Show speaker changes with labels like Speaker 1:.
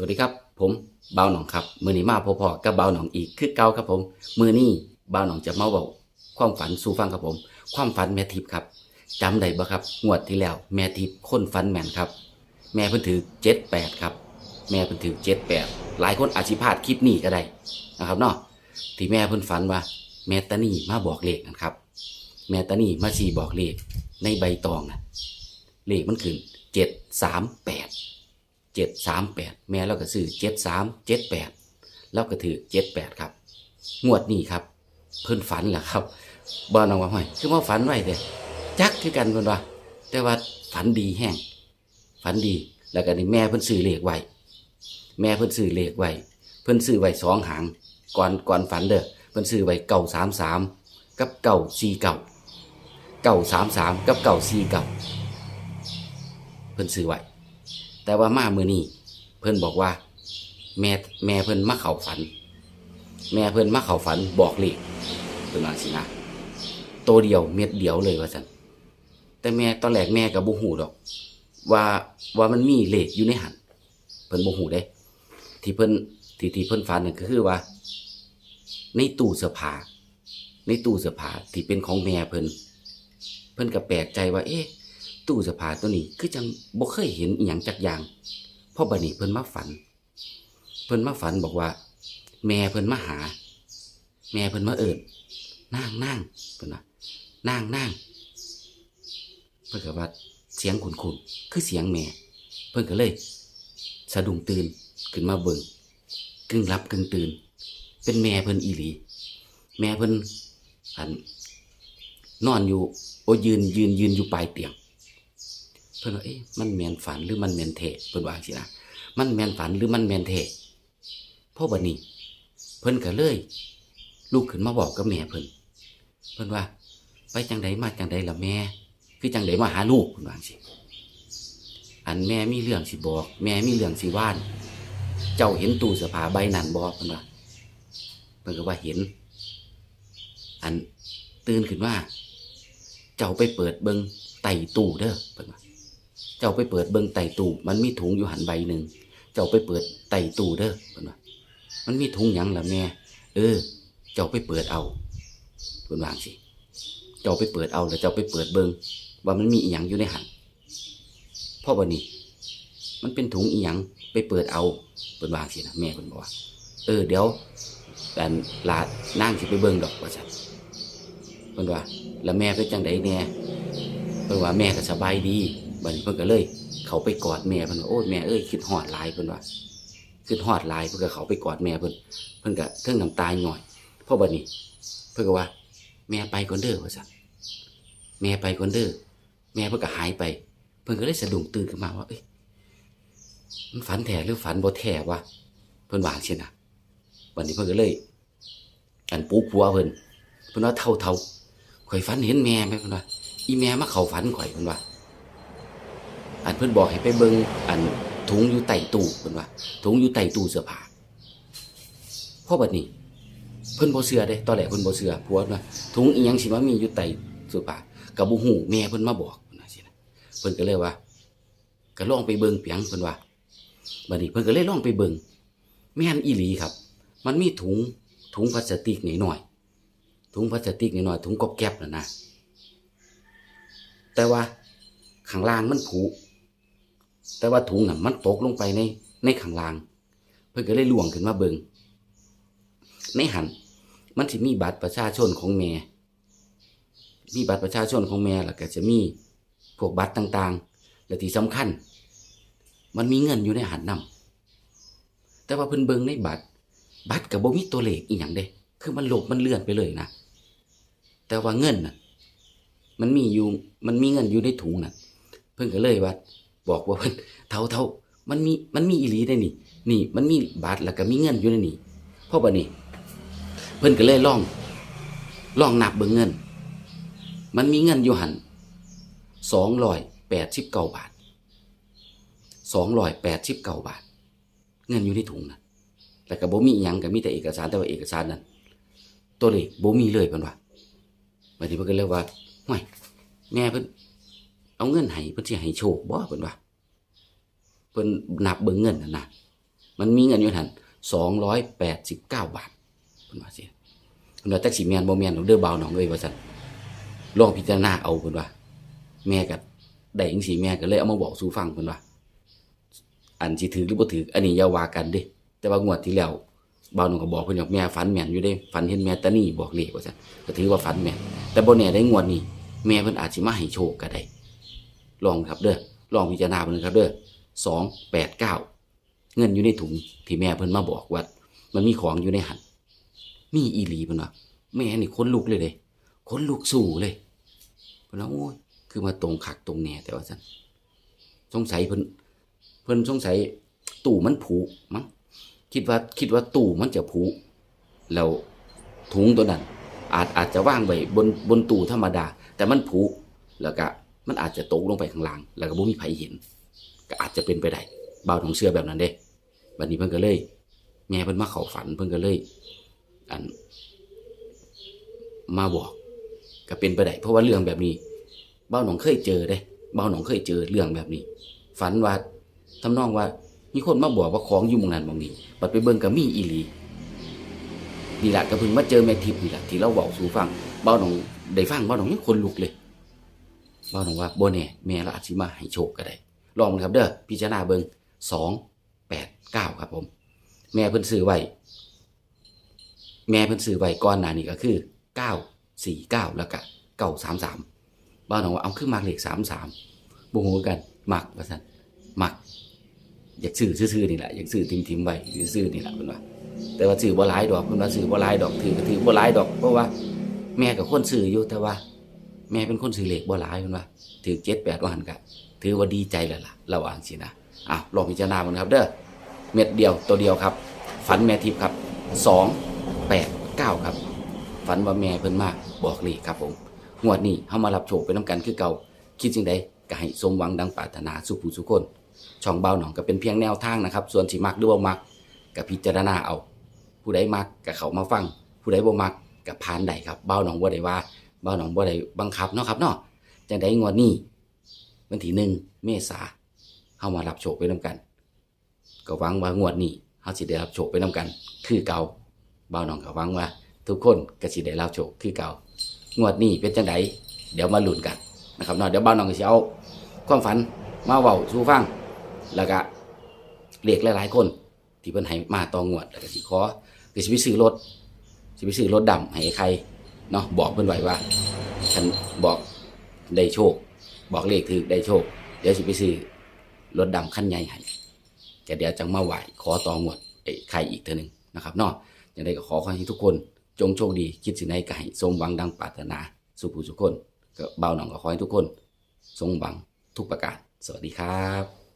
Speaker 1: สวัสดีครับ ผมเบาหนองครับ มือนี้มาพอๆกับเบาหนองอีกคือเก่าครับผม มือนี้เบาหนองจะมาบอกความฝันสู่ฟังครับผม ความฝันแม่ทิพย์ครับจำได้บ่ครับงวดที่แล้วแม่ทิพย์ค้นฝันแม่นครับ แม่เพิ่นถือเจ็ดแปดครับ แม่เพิ่นถือเจ็ดแปดหลายคนอาจสิพลาดคลิปนี้ก็ได้นะครับเนาะที่แม่เพิ่นฝันว่าแม่ตานี่มาบอกเลขนะครับ แม่ตานี่มาสีบอกเลขในใบตองนะเลขมันขึ้นเจ็ดสามแปด เจ็ดสามแปดแม่เราก็ซื้อเจ็ดสามเจ็ดแปดเราก็ถือเจ็ดแปดครับ งวดนี้ครับ เพิ่นฝันแหละครับบ้านน้องว่าห้อยคือว่าฝันไว้เด้จักคือกันเพิ่นว่าแต่ว่าฝันดีแห้งฝันดีแล้วก็นี่แม่เพิ่นซื้อเลขไว้แม่เพิ่นซื้อเลขไว้เพิ่นซื้อไว้สองหางก่อนก่อนฝันเด้อเพิ่นซื้อไว้เก่าสามสามกับเก่าสี่เก่าเก่าสามสามกับเก่าสี่เก่าเพิ่นซื้อไว้ แต่ว่ามามือนี้เพิ่นบอกว่า แม่แม่เพิ่นมาเข้าฝัน แม่เพิ่นมาเข้าฝันบอกเลขเพิ่นว่าสินะตัวเดียวเม็ดเดียวเลยว่าซั่นแต่แม่ตอนแรกแม่ก็บ่ฮู้ดอก ว่าว่ามันมีเลขอยู่ในหันเพิ่นบ่ฮู้เด้ ที่เพิ่นที่ที่เพิ่นฝันนั่นก็คือว่า ในตู้เสื้อผ้าในตู้เสื้อผ้าที่เป็นของแม่เพิ่นเพิ่นก็แปลกใจว่า เอ๊ะ ตู้เสื้อผ้าตัวนี้คือจังบ่เคยเห็นอีหยังจักอย่างเพราะบัดนี้เพิ่นมาฝัน เพิ่นมาฝันบอกว่า แม่เพิ่นมาหา แม่เพิ่นมาเอิ้นนางนางเพิ่นว่านางนางเพิ่นก็ว่าเสียงคุ้นคือเสียงแม่ เพิ่นก็เลย สะดุ้งตื่นขึ้นมาเบิ่งกึ่งหลับกึ่งตื่น เป็นแม่เพิ่นอีหลี แม่เพิ่นอันนอนอยู่ โอยืนยืนยืนอยู่ปลายเตียง เพิ่นว่าเอ๊ะมันแมนฝันหรือมันแมนเทเพิ่นว่าสินะมันแมนฝันหรือมันแมนเทพ่อบัดนี้ เพิ่นก็เลย ลูกขึ้นมาบอกกับแม่เพิ่นเพิ่นว่า ไปจังใดมาจังใดล่ะแม่ คือจังใดมาหาลูกเพิ่นว่าสิอันแม่มีเรื่องสิบอก แม่มีเรื่องสิว่าน เจ้าเห็นตู้เสื้อผ้าใบนั้นบ่เพิ่นว่าเพิ่นก็ว่าเห็น อันตื่นขึ้นมาเจ้าไปเปิดเบิงไต่ตู้เด้อเพิ่นว่า เจ้าไปเปิดเบิงไต่ตู้มันมีถุงอยู่หันใบหนึ่งเจ้าไปเปิดไต่ตู้เด้อเพิ่นว่ามันมีถุงหยังล่ะแม่ เออ เจ้าไปเปิดเอาเพิ่นวางสิเจ้าไปเปิดเอาแล้วเจ้าไปเปิดเบิงว่ามันมีอีหยังอยู่ในหันพ่อบันนี้มันเป็นถุงอีหยังไปเปิดเอาเพิ่นวางสินะแม่เพิ่นบอกว่าเออเดี๋ยวแต่ลานั่งสิไปเบิงดอกว่าซั่นเพิ่นว่า แล้วแม่เป็นจังไดแน่เพิ่นว่าแม่ก็สบายดี บัดนี้เพิ่นก็เลย เขาไปกอดแม่เพิ่นว่าโอ้ยแม่เอ้ยคิดฮอดหลายเพิ่นว่าคิดฮอดหลายเพิ่นก็เขาไปกอดแม่เพิ่นเพิ่นก็เทิงน้ำตาหน่อยเพราะบัดนี้ เพิ่นก็ว่า แม่ไปก่อนเด้อว่าซั่นแม่ไปก่อนเด้อแม่เพิ่นก็หายไป เพิ่นก็เลยสะดุ้งตื่นขึ้นมาว่าเอ้ยมันฝันแท้หรือฝันบ่แท้วะเพิ่นว่าจังซี่นน่ะบัดนี้เพิ่นก็เลยอันปูกัวเพิ่นเพิ่นว่าเท่าเท่าข่อยฝันเห็นแม่ไหมเพิ่นว่าอีแม่มาเข้าฝันข่อยเพิ่นว่า อันเพิ่อนบอกให้ไปเบิ่งอันถุงอยู่ใต้ตู้เพิ่นว่าถุงอยู่ใต้ตู้เสื้อผ้าพอบัดนี้ เพิ่อนบ่เชื่อเด้ตอนแรกเพิ่อนบ่เชื่อผัวว่าถุงอีหยังสิมามีอยู่ใต้เสื้อผ้าก็บ่ฮู้แม่เพิ่อนมาบอกเพิ่นว่าสินะเพิ่นก็เลยว่าก็ลองไปเบิ่งเปียงเพิ่นว่าบัดนี้เพิ่อนก็เลยลองไปเบิ่งแม่นอีหลีครับ มันมีถุงถุงพลาสติกหน่อยๆถุงพลาสติกหน่อยๆถุงกอบแก๊บน่ะนะแต่ว่าข้างล่างมันผุ แต่ว่าถุงน่ะมันตกลงไปในในข้างล่าง เพิ่นก็เลยล่วงขึ้นมาเบิงในหันมันสิมีบัตรประชาชนของแม่มีบัตรประชาชนของแม่แล้วก็จะมีพวกบัตรต่างๆ และที่สำคัญ มันมีเงินอยู่ในหันนำแต่ว่าเพิ่นเบิงในบัตร บัตรก็บ่มีตัวเลขอีหยังเด้ คือมันหลบมันเลื่อนไปเลยนะ แต่ว่าเงินน่ะ มันมีอยู่ มันมีเงินอยู่ในถุงน่ะ เพิ่นก็เลยว่า บอกว่าเพิ่นเท่าเท่ามันมีมันมีอีหลีได้นี่ นี่มันมีบาทแล้วก็มีเงินอยู่ในนี่พราะบัดนี้เพิ่นก็เลยลองลองนับเบิ่งเงิน มันมีเงินอยู่หันสองร้อยแปดสิบเก้าบาทสองร้อยแปดสิบเก้าบาท เงินอยู่ในถุงนะแล้วก็บ่มีอิหยังก็มีแต่เอกสารแต่ว่าเอกสารนั้น ตัวเลขโบมีเลยเพิ่นว่าบัดนี้เพิ่นก็เลยว่าห่วยแม่เพิ่น เอาเงินให้เพิ่นสิให้โชคบ่เพิ่นว่าเพิ่นนับเบิ่งเงินน่ะนะมันมีเงินอยู่หัน289 บาทเพิ่นว่าสิเพิ่นว่าจักสิแม่นบ่แม่นเด้อบ่าวน้องเอ้ยว่าซั่นลองพิจารณาเอาเพิ่นว่า แม่ก็ได้จังซี่แม่ก็เลยเอามาบอกสู่ฟังเพิ่นว่า อันสิถือหรือบ่ถืออันนี้อย่าว่ากันเด้แต่ว่างวดที่แล้วบ่าวน้องก็บอกเพิ่นว่าแม่ฝันแม่นอยู่เด้ฝันเห็นแม่ตานีบอกเลขว่าซั่นก็ถือว่าฝันแม่นแต่บ่แน่ได้งวดนี้แม่เพิ่นอาจสิมาให้โชคก็ได้ ลองครับเด้อลองพิจารณาเบิ่งครับเด้อสองแปดเก้าเงินอยู่ในถุงที่แม่เพิ่นมาบอกว่ามันมีของอยู่ในหันมีอีหลีเพิ่นว่าแม่นี่ขนลุกเลยเด้ขนลุกสู่เลยเพิ่นว่าโอ้ยคือมาตรงขักตรงแหน่แต่ว่าซั่นสงสัยเพิ่นเพิ่นสงสัยตู้มันผุมั้งคิดว่าคิดว่าตู้มันจะผุแล้วถุงตัวนั้นอาจอาจจะว่างไว้บนบนตู้ธรรมดา แต่มันผุแล้วก็ มันอาจจะตกลงไปข้างล่าง แล้วก็บ่มีไผเห็น ก็อาจจะเป็นไปได้บ่าวของเชื่อแบบนั้นเด้บัดนี้เพิ่นก็เลย แม่เพิ่นมาเข้าฝันเพิ่นก็เลย อัน มาบอก ก็เป็นไปได้เพราะว่าเรื่องแบบนี้บ่าวหนองเคยเจอเด้บ่าวหนองเคยเจอเรื่องแบบนี้ ฝันว่าทำนองว่ามีคนมาบอกว่าของอยู่มองนั้นมองนี้บัดไปเบิ่งก็มีอีหลีนี่แหละก็เพิ่งมาเจอแม่ทิพย์นี่แหละที่เราเว้าสู่ฟังบ่าวหนองได้ฟังบ่าวหนองยังคนลุกเลย บ่าหนองว่าโบ่แน่แม่เราอาจสิมาให้โชคก็ได้ ลองครับเด้อพิจารณาเบิงสองแปดเก้าครับผม แม่เพิ่นซื้อไว้แม่เพิ่นซื้อไว้ก่อนหน้านี้ก็คือเก้าสี่เก้าแล้วก็เก้าสามสามบ้านของว่าเอาขึ้นมาเลขสามสามบ่ฮู้กันหมักว่าซั่นมัก อยากซื้อซื้อๆนี่แหละอยากซื้อทิมๆไว้ซื้อๆนี่แหละเพิ่นว่าแต่ว่าซื้อบ่หลายดอกเพิ่นว่าซื้อบ่หลายดอกถือก็ถือบ่หลายดอกเพราะว่า แม่ก็คนซื้ออยู่แต่ว่า แม่เป็นคนซื้อเลขบ่หลายเพิ่นว่าถือ7 8ว่าหันก็ถือว่าดีใจแล้วล่ะเราอ่างสินะอ้าวลองพิจารณาเบิ่งครับ เด้อเม็ดเดียวตัวเดียวครับ ฝันแม่ทิพย์ครับสองแปดเก้าครับ ฝันว่าแม่เพิ่นมากบอกเลขครับผมงวดนี้เฮามารับโชคไปน้ำกันคือเก่าคิดจังใดก็ให้สมหวังดังปรารถนาสุขผู้สุขคน ช่องเบาหนองก็เป็นเพียงแนวทางนะครับ ส่วนสิมักหรือบ่มักก็พิจารณาเอา ผู้ใดมักก็เข้ามาฟัง ผู้ใดบ่มักก็ผ่านได้ครับเบาหนองบ่ได้ว่า บาหนองบ่ได้บังคับเนาะครับเนาะจังใดงวดนี้วันที่หนึ่งเมษาเฮามารับโชคไปน้ำกัน ก็หวังว่างวดนี้เฮาสิได้รับโชคไปนํกัน คือเก่าบ่าวน้องก็หวังว่า ทุกคนก็สิได้รับโชคคือเก่างวดนี้เป็นจังไดเดี๋ยวมาลุ้นกันนะครับเนาะเดี๋ยวบ่าวน้องก็สิเอาความฝันมาเว้าสู่ฟังแล้วก็เรียกหลายๆคนที่เพิ่นให้มาตองวดแล้วก็สิขอก็สิไปซื้อรถสิไปซื้อรถดำให้ใคร เนาะบอกเพิ่นไว้ว่าฉันบอกได้โชค บอกเลขถือได้โชค เดี๋ยวสิไปซื้อรถดำคันใหญ่ให้จะเดี๋ยวจังมาไหวขอต่อหมดไอ้ใครอีกเท่านึงนะครับเนาะอย่างไรก็ขอขอให้ทุกคนจงโชคดีคิดสิ่งใดก็ให้สมหวังดังปรารถนาสุขผู้สุคนก็เบาหน่องก็ขอให้ทุกคนสมหวังทุกประการ สวัสดีครับ